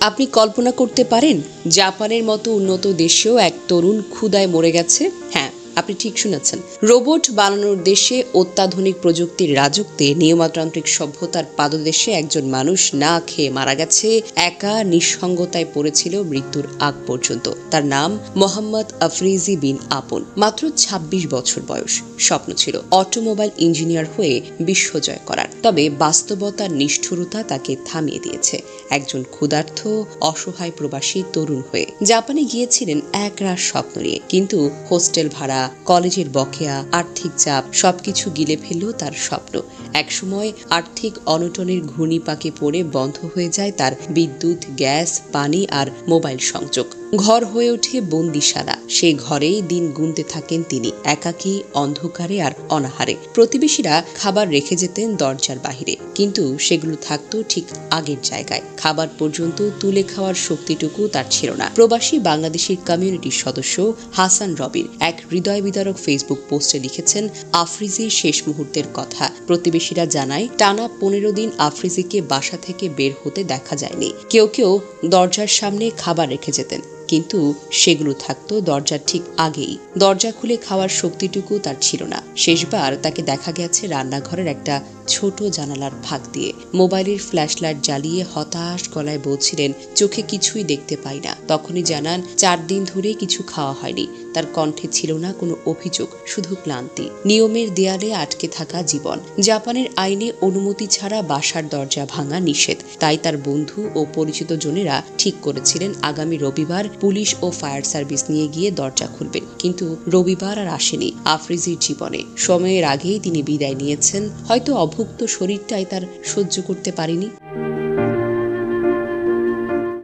আপনি কল্পনা করতে পারেন জাপানের মতো উন্নত দেশেও এক তরুণ ক্ষুদায় মরে গেছে? হ্যাঁ। আপনি ঠিক শুনেছেন। রোবট বানানোর দেশে অত্যাধুনিক প্রযুক্তির রাজত্বে নিয়মতান্ত্রিক সভ্যতার পাদদেশে একজন মানুষ না খেয়ে মারা গেছে, একা নিঃসঙ্গতায় পড়েছিল মৃত্যুর আগ পর্যন্ত। তার নাম মোহাম্মদ আফরিজি বিন আপন। মাত্র ২৬ বছর বয়স। স্বপ্ন ছিল অটোমোবাইল ইঞ্জিনিয়ার হয়ে বিশ্বজয় করার। তবে বাস্তবতার নিষ্ঠুরতা তাকে থামিয়ে দিয়েছে। একজন ক্ষুধার্থ অসহায় প্রবাসী তরুণ হয়ে জাপানে গিয়েছিলেন এক রাত স্বপ্ন নিয়ে। কিন্তু হোস্টেল ভাড়া কলেজের বকেয়া, আর্থিক চাপ, সবকিছু গিলে ফেলল তার স্বপ্ন। একসময় আর্থিক অনটনের ঘূর্ণিপাকে পড়ে বন্ধ হয়ে যায় তার বিদ্যুৎ, গ্যাস, পানি আর মোবাইল সংযোগ। ঘর হয়ে ওঠে বন্দিশালা। সেই ঘরেই দিন গুনতে থাকেন তিনি, একাকী, অন্ধকারে আর অনাহারে। প্রতিবেশীরা খাবার রেখে যেতেন দরজার বাহিরে। কিন্তু সেগুলো থাকতো ঠিক আগের জায়গায়। খাবার পর্যন্ত তুলে খাওয়ার শক্তিটুকু তার ছিল না। প্রবাসী বাংলাদেশের কমিউনিটির সদস্য হাসান রবির এক হৃদয় বিদারক ফেসবুক পোস্টে লিখেছেন আফ্রিজির শেষ মুহূর্তের কথা। প্রতিবেশীরা জানায়, টানা পনেরো দিন আফ্রিজিকে বাসা থেকে বের হতে দেখা যায়নি। কেউ কেউ দরজার সামনে খাবার রেখে যেতেন। কিন্তু সেগুলো থাকতো দরজার ঠিক আগেই। দরজা খুলে খাওয়ার শক্তিটুকু তার ছিল না। শেষবার তাকে দেখা গেছে রান্নাঘরের একটা ছোট জানালার ফাঁক দিয়ে। মোবাইলের ফ্ল্যাশ লাইট জ্বালিয়ে হতাশ গলায় বলছিলেন, চোখে কিছুই দেখতে পাই না। তখনই জানান, চার দিন ধরে কিছু খাওয়া হয়নি। তার কণ্ঠে ছিল না কোনো অভিযোগ, শুধু ক্লান্তি। নিয়মের দেয়ালে আটকে থাকা জীবন। জাপানের আইনে অনুমতি ছাড়া বাসার দরজা ভাঙা নিষেধ। তাই তার বন্ধু ও পরিচিত জনেরা ঠিক করেছিলেন আগামী রবিবার পুলিশ ও ফায়ার সার্ভিস নিয়ে গিয়ে দরজা খুলবেন। কিন্তু রবিবার আর আসেনি আফ্রিজির জীবনে। সময়ের আগেই তিনি বিদায় নিয়েছেন। হয়তো অভুক্ত শরীরটাই তার সহ্য করতে পারেনি।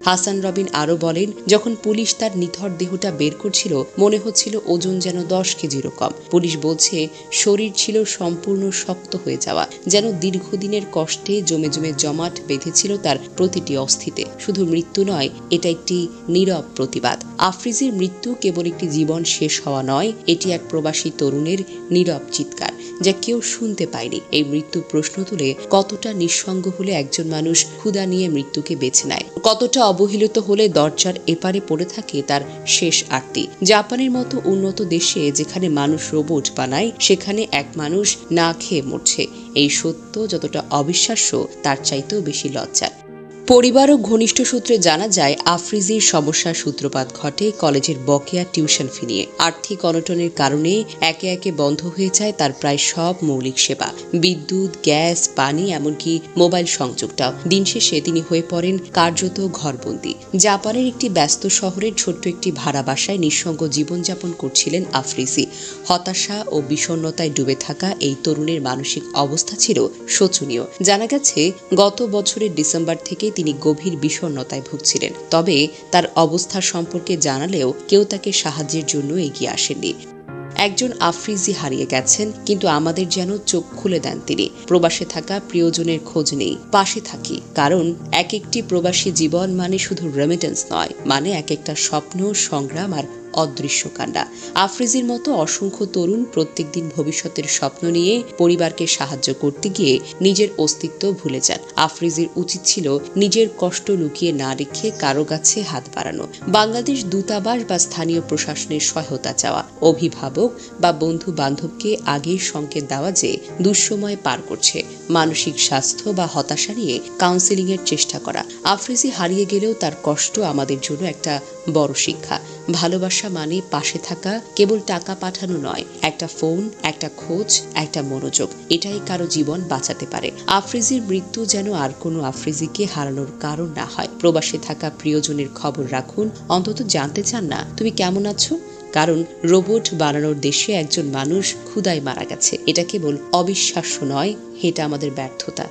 হাসান রবিন আরও বলেন, যখন পুলিশ তার নিথর দেহটা বের করছিল, মনে হচ্ছিল ওজন যেন দশ কেজিরও কম পুলিশ বলছে, শরীর ছিল সম্পূর্ণ শক্ত হয়ে যাওয়া, যেন দীর্ঘদিনের কষ্টে জমে জমে জমাট বেঁধেছিল তার প্রতিটি অস্থিতে। শুধু মৃত্যু নয়, এটা একটি নীরব প্রতিবাদ। আফ্রিজির মৃত্যু কেবল একটি জীবন শেষ হওয়া নয়, এটি এক প্রবাসী তরুণের নীরব চিৎকার, যা কেউ শুনতে পায়নি। এই মৃত্যু প্রশ্ন তুলে কতটা নিঃসঙ্গ হলে একজন মানুষ ক্ষুদা নিয়ে মৃত্যুকে বেছে নেয়? কতটা অবহেলিত হলে দরজার এপারে পড়ে থাকে তার শেষ আরতি। জাপানের মতো উন্নত দেশে যেখানে মানুষ রোবট বানায়, সেখানে এক মানুষ না খেয়ে মরছে। এই সত্য যতটা অবিশ্বাস্য, তার চাইতেও বেশি লজ্জার পরিবার ও ঘনিষ্ঠ সূত্রে জানা যায়, আফ্রিজির সমস্যার সূত্রপাত ঘটে কলেজের বকেয়া টিউশন ফি নিয়ে। আর্থিক অনটনের কারণে একে একে বন্ধ হয়ে যায় তার প্রায় সব মৌলিক সেবা। বিদ্যুৎ, গ্যাস, পানি, এমনকি মোবাইল সংযোগটাও। দিন শেষে তিনি হয়ে পড়েন কার্যত ঘরবন্দি। জাপানের একটি ব্যস্ত শহরের ছোট্ট একটি ভাড়া বাসায় নিঃসঙ্গ জীবনযাপন করছিলেন আফ্রিজি। হতাশা ও বিষণ্ণতায় ডুবে থাকা এই তরুণের মানসিক অবস্থা ছিল শোচনীয়। জানা গেছে, গত বছরের ডিসেম্বর থেকে তিনি গভীর বিষণ্নতায় ভুগছিলেন। তবে তার অবস্থা সম্পর্কে জানালেও কেউ তাকে সাহায্যের জন্য এগিয়ে আসেননি। একজন আফ্রিজি হারিয়ে গেছেন, কিন্তু আমাদের যেন চোখ খুলে দেন তিনি। প্রবাসে থাকা প্রিয়জনের খোঁজ নেই, পাশে থাকি। কারণ এক একটি প্রবাসী জীবন মানে শুধু রেমিটেন্স নয় মানে এক একটা স্বপ্ন, সংগ্রাম আর অদৃশ্য কাণ্ডা আফ্রিজির মতো অসংখ্য তরুণ প্রত্যেকদিন ভবিষ্যতের স্বপ্ন নিয়ে পরিবারকে সাহায্য করতে গিয়ে নিজের অস্তিত্ব ভুলে যান। আফ্রিজির উচিত ছিল নিজের কষ্ট লুকিয়ে না রেখে কারও কাছে হাত বাড়ানো। বাংলাদেশ দূতাবাস বা স্থানীয় প্রশাসনের সহায়তা চাওয়া। অভিভাবক বা বন্ধু বান্ধবকে আগেই সংকেত দেওয়া যে দুঃসময় পার করছে। মানসিক স্বাস্থ্য বা হতাশা নিয়ে কাউন্সেলিং এর চেষ্টা করা। আফ্রিজি হারিয়ে গেলেও তার কষ্ট আমাদের জন্য একটা বড় শিক্ষা। ভালোবাসা মানে পাশে থাকা, কেবল টাকা পাঠানো নয়, একটা ফোন, একটা খোঁজ, একটা মনোযোগ। এটাই কারও জীবন বাঁচাতে পারে। আফ্রিজির মৃত্যু যেন আর কোনো আফ্রিজিকে হারানোর কারণ না হয়। প্রবাসে থাকা প্রিয়জনের খবর রাখুন। অন্তত জানতে চান না, তুমি কেমন আছো? কারণ রোবট বানানোর দেশে একজন মানুষ ক্ষুদায় মারা গেছে। এটা কেবল অবিশ্বাস্য নয়, এটা আমাদের ব্যর্থতা।